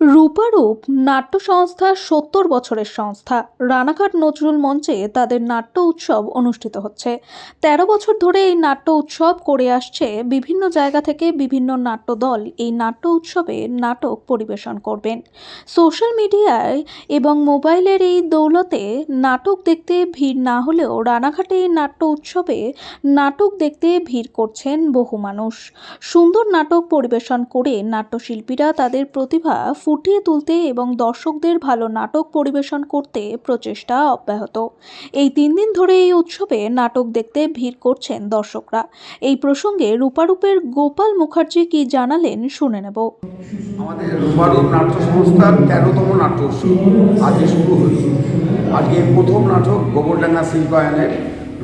রূপারূপ নাট্য সংস্থা সত্তর বছরের সংস্থা। রানাঘাট নজরুল মঞ্চে তাদের নাট্য উৎসব অনুষ্ঠিত হচ্ছে। তেরো বছর ধরে এই নাট্য উৎসব করে আসছে বিভিন্ন জায়গা থেকে বিভিন্ন নাট্য দল এই নাট্য উৎসবে নাটক পরিবেশন করবেন। সোশ্যাল মিডিয়ায় এবং মোবাইলের এই দৌলতে নাটক দেখতে ভিড় না হলেও রানাঘাটে এই নাট্য উৎসবে নাটক দেখতে ভিড় করছেন বহু মানুষ। সুন্দর নাটক পরিবেশন করে নাট্যশিল্পীরা তাদের প্রতিভা ফুটিয়ে তুলতে এবং দর্শকদের ভালো নাটক পরিবেশন করতে প্রচেষ্টা অব্যাহত। এই তিন দিন ধরে এই উৎসবে নাটক দেখতে ভিড় করছেন দর্শকরা। এই প্রসঙ্গে রূপারূপের গোপাল মুখার্জি কি জানালেন শুনে নেব। আমাদের রূপারূপ নাট্য সংস্থার তেরোতম নাট্য উৎসব আজকে শুরু হয়েছে। আজকে প্রথম নাটক গোবরডাঙ্গা শিল্পায়নের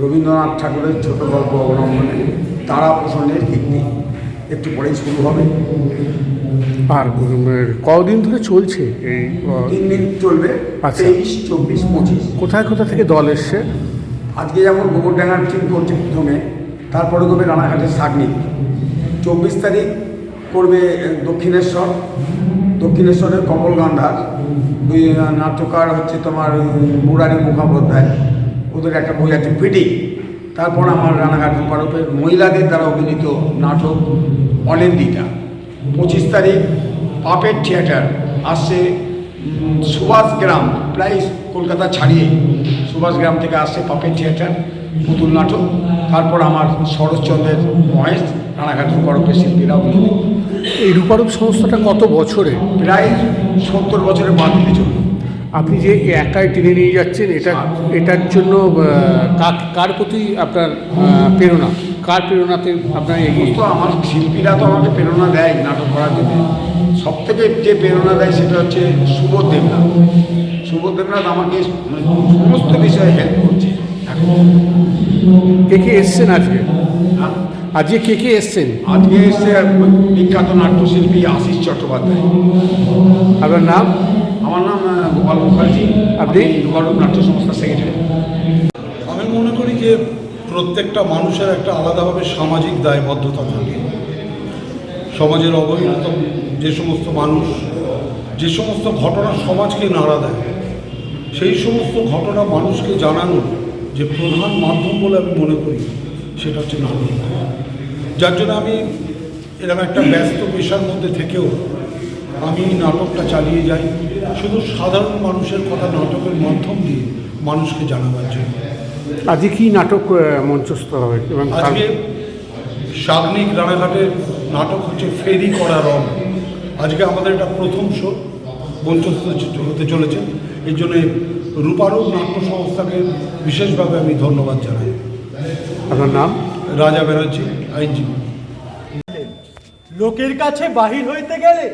রবীন্দ্রনাথ ঠাকুরের ছোট গল্প অবলম্বনে তারা প্রসন্নের কীর্তি একটু পরেই শুরু হবে। আর কদিন ধরে চলছে এই তিন দিন চলবে আচ্ছা। তেইশ চব্বিশ পঁচিশ। কোথায় কোথা থেকে দল এসছে? আজকে যেমন গোবরডাঙ্গার টিম করছে প্রথমে তারপরে করবে রানাঘাটের সাগনিক চব্বিশ তারিখ করবে দক্ষিণেশ্বর। দক্ষিণেশ্বরের কমল গান্ধার। দুই নাট্যকার হচ্ছে তোমার মুরারি মুখোপাধ্যায়। ওদের একটা বই আছে ফিটিং। তারপর আমার রানাঘাট রূপারূপের মহিলাদের দ্বারা অভিনীত নাটক। অনেন্দিতা পঁচিশ তারিখ পাপের থিয়েটার। আসছে সুভাষগ্রাম প্রায় কলকাতা ছাড়িয়ে সুভাষগ্রাম থেকে আসছে পাপের থিয়েটার পুতুল নাটক। তারপর আমার শরৎচন্দ্রের মহেশ রানাঘাট রূপারূপের শিল্পীরা এই রূপারূপ সংস্থাটা কত বছরে প্রায় সত্তর বছরের বাদ চলবে আপনি যে একাই টেনে নিয়ে যাচ্ছেন এটা এটার জন্য কার প্রতি আপনার প্রেরণা? কার প্রেরণাতে আপনার এগিয়ে? তো আমার শিল্পীরা তো আমাকে প্রেরণা দেয় নাটক করার জন্য। সব থেকে যে প্রেরণা দেয় সেটা হচ্ছে সুবোধ দেবনাথ। সুবোধ দেবনাথ আমাকে মানে সমস্ত বিষয়ে হেল্প করছে। এখন কে কে এসছেন আজকে? হ্যাঁ, আজকে কে কে এসছেন? আজকে এসে বিখ্যাত নাট্যশিল্পী আশিস চট্টোপাধ্যায়। আপনার নাম? আমার নাম গোপাল মুখার্জি। আপনি? গৌরব নাট্য সংস্থার সেক্রেটারি আমি মনে করি যে প্রত্যেকটা মানুষের একটা আলাদাভাবে সামাজিক দায়বদ্ধতা থাকে। সমাজের অবহেলিত যে সমস্ত মানুষ, যে সমস্ত ঘটনা সমাজকে নাড়া দেয়, সেই সমস্ত ঘটনা মানুষকে জানানোর যে প্রধান মাধ্যম বলে আমি মনে করি, সেটা হচ্ছে নাটক। যার জন্য আমি এরকম একটা ব্যস্ত পেশার মধ্যে থেকেও আমি নাটকটা চালিয়ে যাই, শুধু সাধারণ মানুষের কথা নাটকের মাধ্যম দিয়ে মানুষকে জানাবার জন্য। আজকে কি নাটক মঞ্চস্থ হবে এবং আজকে সাগনিক রানাঘাটের নাটক হচ্ছে ফেরি করা রং। আজকে আমাদের এটা প্রথম শো মঞ্চস্থ হতে চলেছে। এই জন্যে রূপারূপ নাট্য সংস্থাকে বিশেষভাবে আমি ধন্যবাদ জানাই। আপনার নাম? রাজা ব্যানার্জি আইনজীবী। লোকের কাছে বাহির হইতে গেলে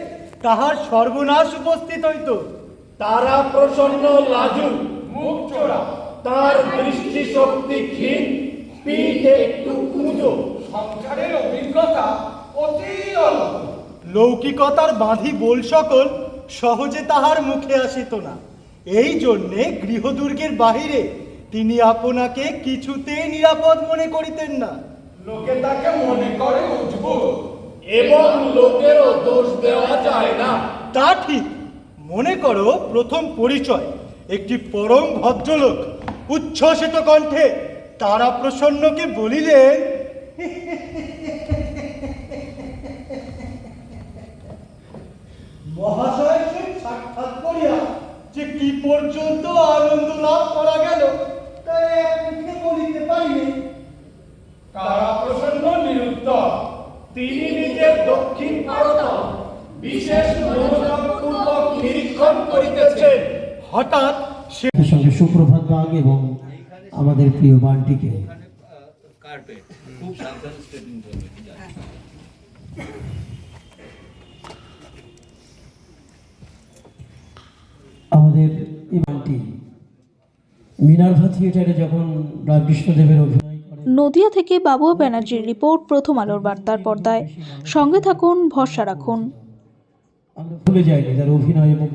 তাহার সর্বনাশ উপস্থিত হইত। তারা প্রসন্ন লাজু মুখ চোরা। তার দৃষ্টি শক্তি ক্ষীণ পিঠ একটু কুঁজো সংসারের অভিজ্ঞতা অতি অল্প লৌকিকতার বাঁধি বল সকল সহজে তাহার মুখে আসিত না। এই জন্যে গৃহদুর্গের বাহিরে তিনি আপনাকে কিছুতেই নিরাপদ মনে করিতেন না। লোকে তাকে মনে করে এবং লোকেরও দোষ দেওয়া যায় না। তা ঠিক। মনে করো প্রথম পরিচয় একটি পরম ভদ্রলোক উচ্ছ্বসিত কণ্ঠে তারা প্রসন্নকে বলিলেন মহাশয়ের সহিত সাক্ষাৎ করিয়া যে কি পর্যন্ত আনন্দ লাভ করা গেল, তা বলিতে পারিনি। তারা প্রসন্ন নিরুত্তর তিনি নিজের দক্ষিণ ভারত বিশেষ মনোযোগপূর্বক নিরীক্ষণ করিতেছেন। হঠাৎ সঙ্গে সুপ্রভাত বাগ এবং আমাদের প্রিয় বানটিকে। আমাদের এই বানটি মিনার্ভা থিয়েটারে যখন রামকৃষ্ণদেবের অভিনয় নদিয়া থেকে বাবুয়া ব্যানার্জির রিপোর্ট প্রথম আলোর বার্তার পর্দায়। সঙ্গে থাকুন ভরসা রাখুন। আমরা ভুলে যাইনি তার অভিনয় এবং